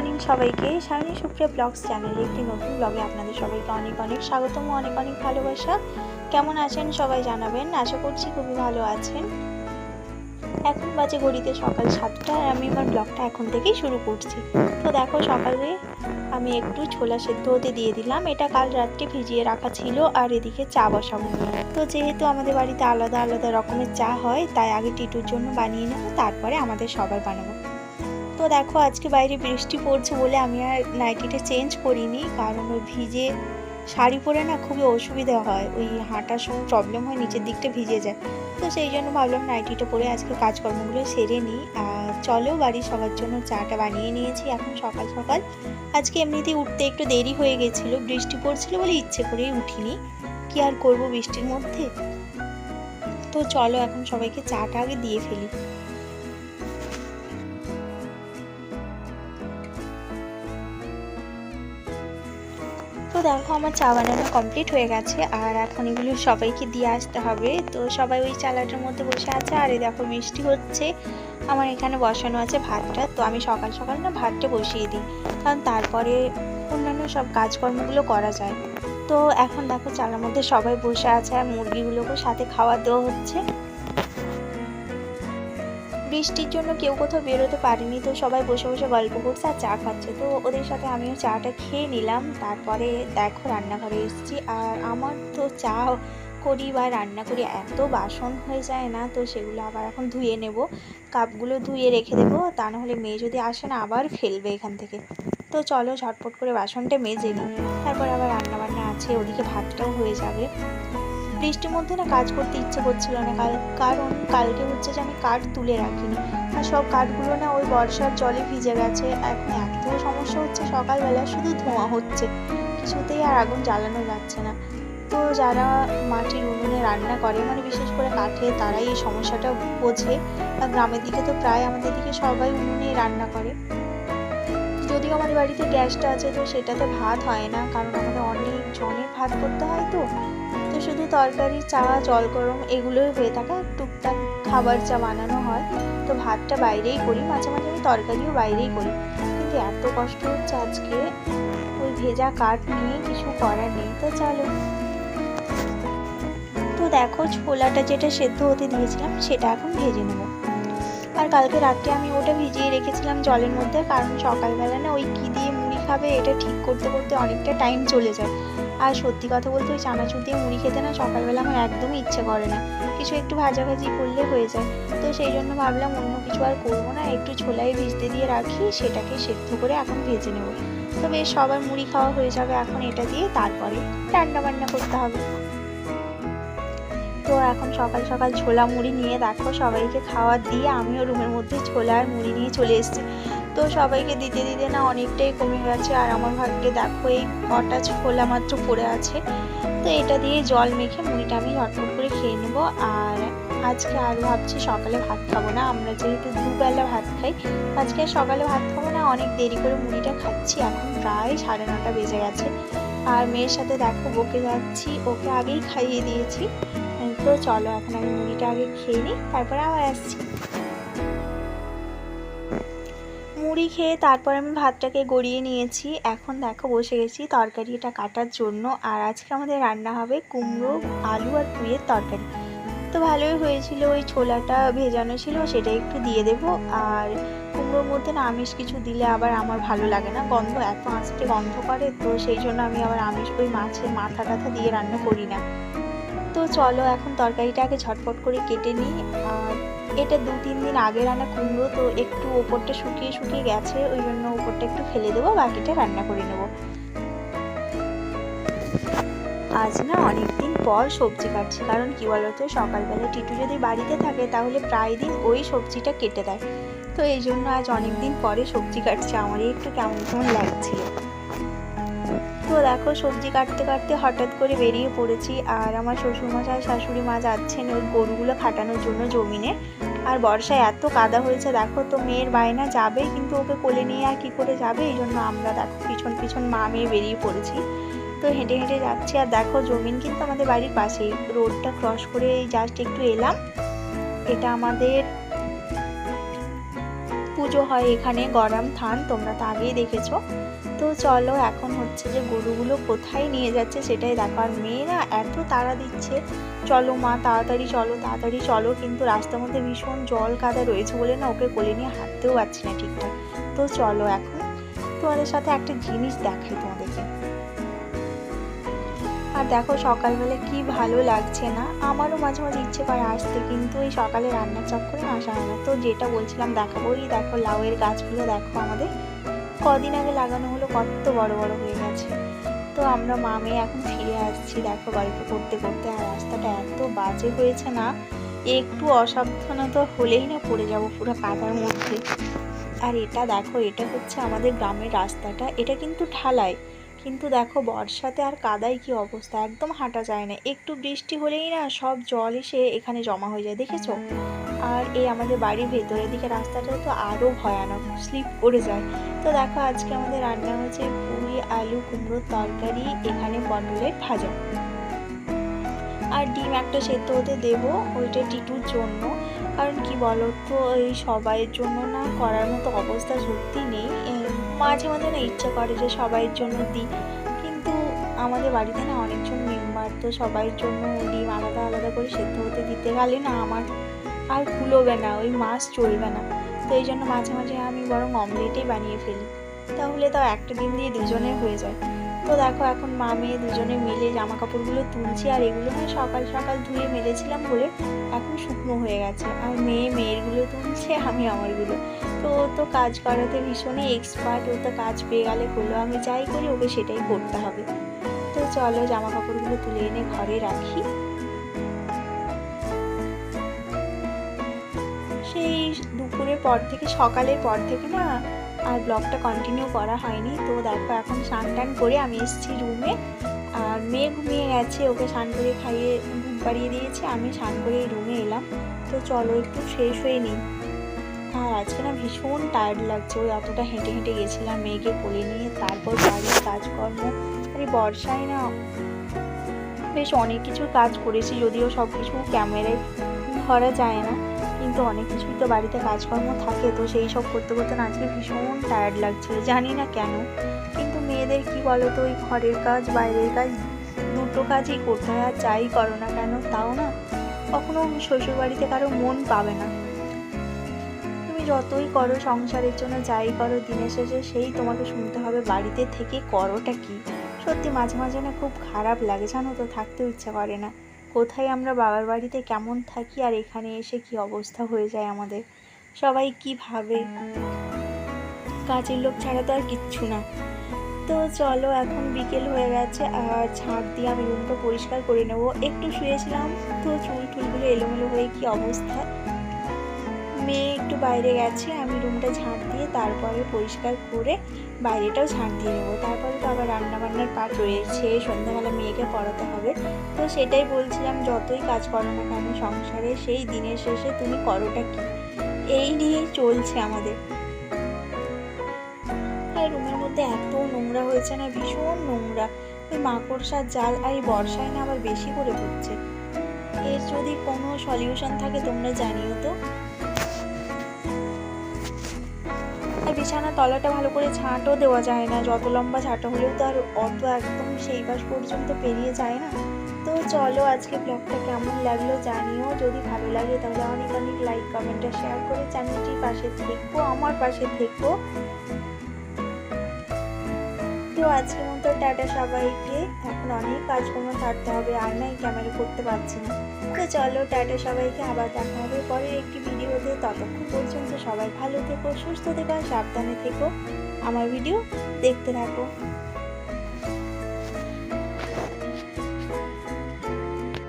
Morning সবাইকে। Sayani Supriya blogs চ্যানেলে একটি নতুন ব্লগে আপনাদের সবাইকে অনেক অনেক স্বাগতম, অনেক অনেক ভালোবাসা। কেমন আছেন সবাই জানাবেন। আশা করছি খুবই ভালো আছেন। এখন বাজে ঘড়িতে সকাল সাতটা, আর আমি আমার ব্লগটা এখন থেকেই শুরু করছি। তো দেখো, সকালে আমি একটু ছোলা সেদ্ধ হতে দিয়ে দিলাম। এটা কাল রাত্রে ভিজিয়ে রাখা ছিল, আর এদিকে চা বসাবো। তো যেহেতু আমাদের বাড়িতে আলাদা আলাদা রকমের চা হয়, তাই আগে টিটুর জন্য বানিয়ে নেব, তারপরে আমাদের সবার বানাবো। তো দেখো, আজকে বাইরে বৃষ্টি পড়ছে বলে আমি আর নাইটিটা চেঞ্জ করিনি, কারণ ওই ভিজে শাড়ি পরে না খুবই অসুবিধা হয়। ওই হাঁটার সময় প্রবলেম হয়, নিচের দিকটা ভিজে যায়। তো সেই জন্য ভাবলাম নাইটিটা পরে আজকে কাজকর্মগুলো সেরে নিই। আর চলেও বাড়ির সবার জন্য চাটা বানিয়ে নিয়েছি এখন সকাল সকাল। আজকে এমনিতেই উঠতে একটু দেরি হয়ে গেছিল, বৃষ্টি পড়ছিল বলে ইচ্ছে করেই উঠিনি। কি আর করব বৃষ্টির মধ্যে? তো চলো, এখন সবাইকে চাটা আগে দিয়ে ফেলি। দেখো আমার চা বানানো কমপ্লিট হয়ে গেছে, আর এখন এগুলো সবাইকে দিয়ে আসতে হবে। তো সবাই ওই চালাটার মধ্যে বসে আছে, আর এই দেখো মিষ্টি হচ্ছে। আমার এখানে বসানো আছে ভাতটা, তো আমি সকাল সকাল না ভাতটা বসিয়ে দিই, কারণ তারপরে অন্যান্য সব কাজকর্মগুলো করা যায়। তো এখন দেখো চালার মধ্যে সবাই বসে আছে, আর মুরগিগুলোকেও সাথে খাওয়া দেওয়া হচ্ছে। বৃষ্টির জন্য কেউ কোথাও বেরোতে পারেনি তো সবাই বসে বসে গল্প করছে আর চা খাচ্ছে। তো ওদের সাথে আমিও চাটা খেয়ে নিলাম, তারপরে দেখো রান্নাঘরে এসেছি। আর আমার তো চা করি বা রান্না করি এত বাসন হয়ে যায় না, তো সেগুলো আবার এখন ধুয়ে নেব। কাপগুলো ধুয়ে রেখে দেবো, তা নাহলে মেয়ে যদি আসে না আবার ফেলবে এখান থেকে। তো চলো ঝটপট করে বাসনটা মেজে নিই। তারপর আবার রান্না বান্না আছে, ওদিকে ভাতটাও হয়ে যাবে। বৃষ্টির মধ্যে না কাজ করতে ইচ্ছে করছিল না, কাল কারণ কালকে হচ্ছে যে আমি কাঠ তুলে রাখিনি। আর সব কাঠগুলো না ওই বর্ষার জলে ভিজে গেছে। এখন এত সমস্যা হচ্ছে, সকালবেলা শুধু ধোঁয়া হচ্ছে। কিছুতেই আর আগুন জ্বালানো যাচ্ছে না। তো যারা মাটির উনুনে রান্না করে মানে বিশেষ করে কাঠে, তারাই এই সমস্যাটা বোঝে। গ্রামের দিকে তো প্রায় আমাদের দিকে সবাই উনুনে রান্না করে। যদিও আমাদের বাড়িতে গ্যাসটা আছে, তো সেটাতে ভাত হয় না। কারণ আমাদের অনেক জনের ভাত করতে হয় তো। শুধু তরকারি, চা, জল গরম এগুলোই হয়ে থাকে আর টুকটাক খাবার চা বানানো হয়। তো ভাতটা বাইরেই করি, মাঝে মাঝে আমি তরকারিও বাইরেই করি। কিন্তু এত কষ্ট হচ্ছে আজকে, ওই ভেজা কাঠ নিয়ে কিছু করার নেই। তো চলো। তো দেখো ছোলাটা যেটা সেদ্ধ হতে দিয়েছিলাম, সেটা এখন ভেজে নেব। আর কালকে রাত্রে আমি ওটা ভিজিয়ে রেখেছিলাম জলের মধ্যে, কারণ সকালবেলা না ওই কী দিয়ে মুড়ি খাবে, এটা ঠিক করতে করতে অনেকটা টাইম চলে যায়। আর সত্যি কথা বলতে ওই চানাচুর দিয়ে মুড়ি খেতে না সকালবেলা আমার একদমই ইচ্ছে করে না। কিছু একটু ভাজাভাজি করলে হয়ে যায়। তো সেই জন্য ভাবলাম অন্য কিছু আর করব না, একটু ছোলাই ভিজতে দিয়ে রাখি, সেটাকে সেদ্ধ করে এখন ভেজে নেব। তো বেশ, সবার মুড়ি খাওয়া হয়ে যাবে এখন এটা দিয়ে, তারপরে রান্না বান্না করতে হবে। তো এখন সকাল সকাল ছোলা মুড়ি নিয়ে দেখো, সবাইকে খাওয়া দিয়ে আমিও রুমের মধ্যে ছোলা আর মুড়ি নিয়ে চলে এসেছি। তো সবাইকে দিতে দিতে না অনেকটাই কমে গেছে। আর আমার ভাগ্যে দেখো, এই কটা খোলা মাত্র পড়ে আছে। তো এটা দিয়ে জল মেখে মুড়িটা আমি ঝটপট করে খেয়ে নেব। আর আজকে আর ভাবছি সকালে ভাত খাব না। আমরা যেহেতু দুবেলা ভাত খাই আজকে সকালে ভাত খাব না। অনেক দেরি করে মুড়িটা খাচ্ছি। এখন প্রায় সাড়ে নটা বেজে গেছে। আর মেয়ের সাথে দেখো, বকে যাচ্ছি। ওকে আগেই খাইয়ে দিয়েছি। তো চলো, এখন আমি মুড়িটা আগে খেয়ে নিই। তারপরে আবার আসছি। মুড়ি খেয়ে তারপর আমি ভাতটাকে গড়িয়ে নিয়েছি। এখন দেখো বসে গেছি তরকারিটা কাটার জন্য। আর আজকে আমাদের রান্না হবে কুমড়ো, আলু আর পুঁয়ের তরকারি। তো ভালোই হয়েছিল, ওই ছোলাটা ভেজানো ছিল, সেটা একটু দিয়ে দেব। আর কুমড়োর মধ্যে না আমিষ কিছু দিলে আবার আমার ভালো লাগে না। গন্ধ এত আঁচটে গন্ধ করে, তো সেই জন্য আমি আবার আমিষ ওই মাছের মাথা টাথা দিয়ে রান্না করি না। তো চলো এখন তরকারিটা আগে ঝটপট করে কেটে নিই। আর এটা দু তিন দিন আগে রান্না কুমড়ো তো একটু ওপরটা শুকিয়ে শুকিয়ে গেছে, ওই জন্য ওপরটা একটু ফেলে দেবো, বাকিটা রান্না করে নেব। আজ না অনেক দিন পর সবজি কাটছি, কারণ কি বলতো, সকালবেলা টিটু যদি বাড়িতে থাকে, তাহলে প্রায় দিন ওই সবজিটা কেটে দেয়। তো এই জন্য আজ অনেক দিন পরে সবজি কাটছি, আমারই একটু কেমন কেমন লাগছিল দেখো, সবজি কাটতে কাটতে হঠাৎ করে বেরিয়ে পড়েছি আর আমার শ্বশুরমশাই, শাশুড়ি মা যাচ্ছেন ওই গরুগুলো খাটানোর জন্য জমিনে। আর বর্ষায় এত কাদা হয়েছে, দেখো তো মেয়ের বায়না যাবে, কিন্তু ওকে কোলে নিয়ে আর কী করে যাবে? এই জন্য আমরা দেখো পিছন পিছন মা মেয়ে বেরিয়ে পড়েছি। তো হেঁটে হেঁটে যাচ্ছি আর দেখো জমিন কিন্তু আমাদের বাড়ির পাশেই রোডটা ক্রস করে জাস্ট একটু এলাম। এটা আমাদের পুজো হয় এখানে, গরম থান, তোমরা তো আগেই দেখেছ। তো চলো, এখন হচ্ছে যে গরুগুলো কোথায় নিয়ে যাচ্ছে সেটাই দেখো। আর মেয়েরা এত তাড়া দিচ্ছে। চলো মা, তাড়াতাড়ি চলো তাড়াতাড়ি চলো। কিন্তু রাস্তার মধ্যে ভীষণ জল কাদা রয়েছে বলে না ওকে কোলে নিয়ে হাঁটতেও পারছি না ঠিকঠাক। তো চলো এখন তোমাদের সাথে একটা জিনিস দেখাই তোমাদেরকে। আর দেখো সকালবেলা কি ভালো লাগছে না? আমারও মাঝে মাঝে ইচ্ছে করে আসতে, কিন্তু এই সকালে রান্নার চক্করে আসা হয় না। তো যেটা বলছিলাম দেখাবো এই দেখো লাউয়ের গাছগুলো দেখো আমাদের। কদিন আগে লাগানো হলো, কত বড় বড় হয়ে গেছে। তো আমরা মামে এখন ফিরে আসছি, দেখো বাড়িতে করতে করতে, আর রাস্তাটা এত বাজে হয়েছে না, একটু অসাবধানতা হলেই না পড়ে যাব পুরো কাদার মধ্যে। আর এটা দেখো, এটা হচ্ছে আমাদের গ্রামের রাস্তাটা, এটা কিন্তু ঢালাই। কিন্তু দেখো বর্ষাতে আর কাদায় কি অবস্থা? একদম হাঁটা যায় না। একটু বৃষ্টি হলেই না সব জল এসে এখানে জমা হয়ে যায়, দেখেছ? আর এই আমাদের বাড়ির ভেতরের দিকে রাস্তাটা তো আরও ভয়ানক, স্লিপ করে যায়। তো দেখো আজকে আমাদের রান্না হয়েছে পুরি আলু কুমড়োর তরকারি, এখানে পটলের ভাজা। আর ডিম একটা সেদ্ধ হতে দেবো, ওইটা টিটুর জন্য। কারণ কি বলো তো এই সবাইয়ের জন্য না করার মতো অবস্থা সত্যি নেই। মাঝে মাঝে না ইচ্ছা করে যে সবাইয়ের জন্য দিই। কিন্তু আমাদের বাড়িতে না অনেকজন মেম্বার, তো সবাইয়ের জন্য ডিম আলাদা আলাদা করে সেদ্ধ হতে দিতে গেলে না আমার আর কুলোবে না, ওই মাছ চলবে না। তো এই জন্য মাঝে মাঝে আমি বরং অমলেটই বানিয়ে ফেলি। তাহলে তাও একটা ডিম দিয়ে দুজনের হয়ে যায়। তো দেখো এখন মা মেয়ে দুজনে মিলে জামা কাপড়গুলো তুলছি, আর এগুলো না সকাল সকাল ধুয়ে মেলেছিলাম বলে এখন শুকনো হয়ে গেছে। আর মেয়ে মেয়েরগুলো তুলছে, আমি আমারগুলো। তো ও তো কাজ করাতে ভীষণই এক্সপার্ট ও তো কাজ পেয়ে গেলে হলো, আমি যাই করি, ওকে সেটাই করতে হবে। তো চলো জামা কাপড়গুলো তুলে এনে ঘরে রাখি। সেই দুপুরের পর থেকে, সকালের পর থেকে না আর ব্লগটা কন্টিনিউ করা হয়নি। তো দেখো, এখন স্নান টান করে আমি এসেছি রুমে আর মেয়ে ঘুমিয়ে গেছে, ওকে স্নান করে খাইয়ে ঘুম পাড়িয়ে দিয়েছে, আমি স্নান করে রুমে এলাম। তো চলো একটু শেষ হয়ে নিই। আর আজকে না ভীষণ টায়ার্ড লাগছে, ওই অতটা হেঁটে হেঁটে গেছিলাম মেয়েকে কোলে নিয়ে, তারপর বাড়ির কাজকর্ম। আর এই বর্ষায় না বেশ অনেক কিছু কাজ করেছি, যদিও সব কিছু ক্যামেরায় ধরা যায় না। কিন্তু অনেক কিছুই তো বাড়িতে কাজকর্ম থাকে, তো সেই সব করতে করতে না আজকে ভীষণ টায়ার্ড লাগছিল, জানি না কেন। কিন্তু মেয়েদের কি বলো তো ওই ঘরের কাজ, বাইরের কাজ, দুটো কাজই করতে হয়, আর যাই করো না কেন, তাও না কখনো শ্বশুর বাড়িতে কারও মন পাবে না। তুমি যতই করো সংসারের জন্য, যাই করো দিনের শেষে, সেই তোমাকে শুনতে হবে, বাড়িতে থেকে করোটা কি? সত্যি মাঝে মাঝে না খুব খারাপ লাগে, জানো তো থাকতেও ইচ্ছা করে না। কোথায় আমরা বাবার বাড়িতে কেমন থাকি আর এখানে এসে কি অবস্থা হয়ে যায় আমাদের? সবাই কি ভাবে? কাজের লোক ছাড়া তো আর কিচ্ছু না। তো চলো, এখন বিকেল হয়ে গেছে আর ঝাঁট দিয়ে আমি রুমটা পরিষ্কার করে নেব। একটু শুয়েছিলাম, তো চুল টুলগুলো এলোমেলো হয়ে কি অবস্থা? মেয়ে একটু বাইরে গেছে, আমি রুমটা ঝাঁট দিয়ে তারপরে পরিষ্কার করে বাইরেটাও ঝাঁট দিয়ে নেব। তারপরে তো আবার রান্নাবান্নার পাট রয়েছে, সন্ধ্যাবেলা মেয়েকে পড়াতে হবে। তো সেটাই বলছিলাম, যতই কাজ করো না কেন সংসারে, সেই দিনের শেষে তুমি করোটা কি? এই নিয়েই চলছে আমাদের। আর রুমের মধ্যে এত নোংরা হয়েছে না, ভীষণ নোংরা। ওই মাকড়সার জাল আর এই বর্ষায় না আবার বেশি করে পড়ছে এর যদি কোনো সলিউশন থাকে তোমরা জানিও তো। বিছানা তলাটা ভালো করে ছাঁটও দেওয়া যায় না। যত লম্বা ছাঁটা হলেও তো আর অত একদম সেই পাশ পর্যন্ত পেরিয়ে যায় না। তো চলো আজকে ব্লগটা কেমন লাগল জানিও। যদি ভালো লাগে তাহলে অনেক অনেক লাইক কমেন্ট আর শেয়ার করে চ্যানেলটির পাশে দেখব আমার পাশে থেকো। তো আজকের মতো টাটা সবাইকে। এখন অনেক কাজকর্ম থাকতে হবে, আর নাই ক্যামেরা করতে পারছি না। তো চলো, টাটা সবাইকে, আবার দেখা হবে পরে একটি ভিডিওতে। ততক্ষণ পর্যন্ত সবাই ভালো থেকো, সুস্থ থেকো সাবধানে থেকো। আমার ভিডিও দেখতে থাকো।